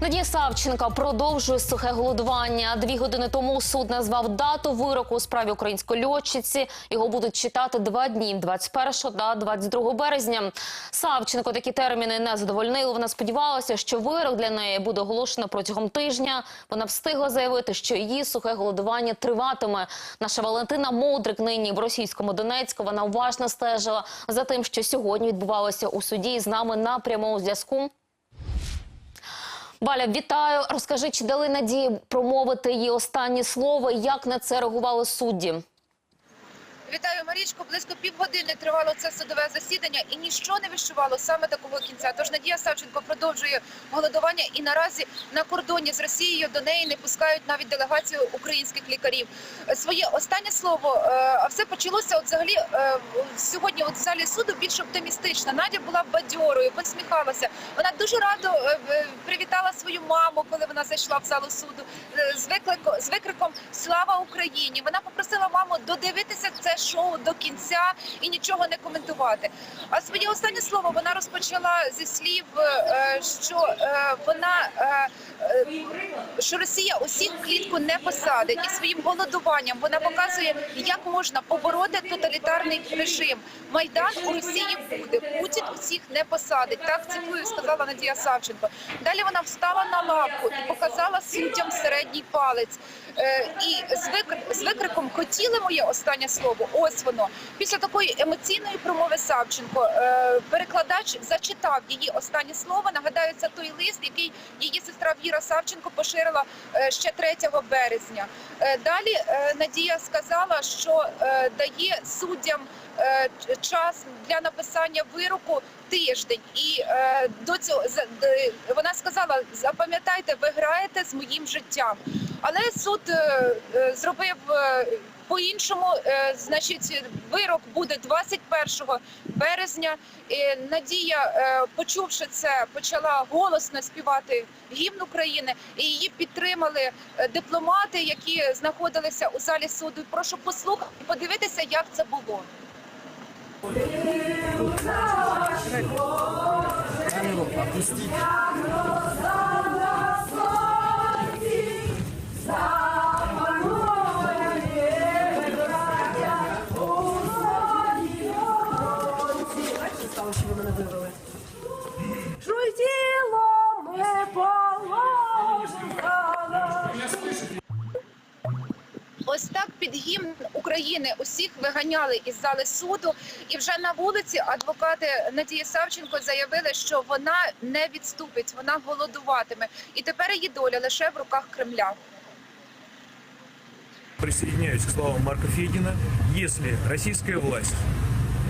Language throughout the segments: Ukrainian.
Надія Савченка продовжує сухе голодування. Дві години тому суд назвав дату вироку у справі української льотчиці. Його будуть читати два дні 21 та 22 березня. Савченко такі терміни не задовольнили. Вона сподівалася, що вирок для неї буде оголошено протягом тижня. Вона встигла заявити, що її сухе голодування триватиме. Наша Валентина Модрик нині в російському Донецьку. Вона уважно стежила за тим, що сьогодні відбувалося у суді. З нами на прямому зв'язку. Валя, вітаю. Розкажи, чи дали надії промовити її останні слово? Як на це реагували судді? Вітаю, Марічко. Близько півгодини тривало це судове засідання, і ніщо не вищувало саме такого кінця. Тож Надія Савченко продовжує голодування, і наразі на кордоні з Росією до неї не пускають навіть делегацію українських лікарів. Своє останнє слово, е, а все почалося. От взагалі е, сьогодні, от в залі суду більш оптимістично. Надя була бадьорою, посміхалася. Вона дуже радо е, привітала свою маму, коли вона зайшла в залу суду з викликом з викриком Слава Україні! Вона попросила маму додивитися це шоу до кінця і нічого не коментувати. А своє останнє слово вона розпочала зі слів, е, що е, вона е, що Росія усіх в клітку не посадить, і своїм голодуванням вона показує, як можна побороти тоталітарний режим. Майдан у Росії буде. Путін усіх не посадить. Так цитую, сказала Надія Савченко. Далі вона встала на лавку і показала суддям середній палець. І з викриком хотіли моє останнє слово. Ось воно. Після такої емоційної промови Савченко е, перекладач зачитав її останні слова. Нагадаю, це той лист, який її сестра Віра Савченко поширила е, ще 3 березня. Е, далі Надія сказала, що дає суддям час для написання вироку тиждень. І е, до цього за- д- вона сказала: запам'ятайте, ви граєте з моїм життям. Але суд е, е, зробив е, по-іншому. Е, значить, вирок буде 21 березня. Надія, е, почувши це, почала голосно співати гімн України, і її підтримали дипломати, які знаходилися у залі суду. Прошу послухати і подивитися, як це було. Що й тіло ми положимо. Ось так під гімн України усіх виганяли із зали суду. І вже на вулиці адвокати Надії Савченко заявили, що вона не відступить, вона голодуватиме. І тепер її доля лише в руках Кремля. Присоединяюсь к словам Марка Федина. Если российская власть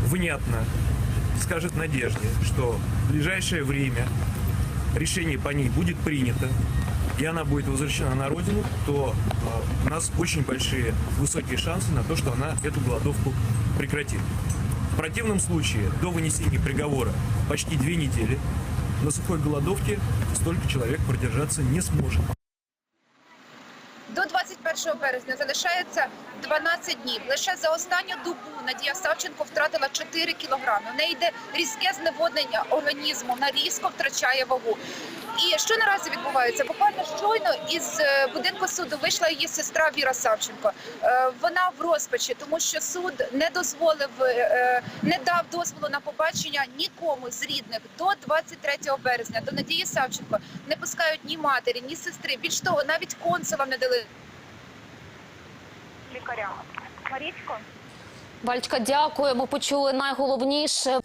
внятно скажет Надежде, что в ближайшее время решение по ней будет принято, и она будет возвращена на родину, то э, у нас очень большие, высокие шансы на то, что она эту голодовку прекратит. В противном случае до вынесения приговора почти две недели на сухой голодовке столько человек продержаться не сможет. До 21 березня залишається 12 днів. Лише за останню добу Надія Савченко втратила 4 кілограми. В неї йде різке зневоднення організму, вона різко втрачає вагу. І що наразі відбувається? Буквально щойно із е, будинку суду вийшла її сестра Віра Савченко. Е, Вона в розпачі, тому що суд не дозволив, е, не дав дозволу на побачення нікому з рідних до 23 березня. До Надії Савченко не пускають ні матері, ні сестри. Більш того, навіть консулам не дали Лікарям. Марічко. Вальчка, дякуємо. Почули найголовніше.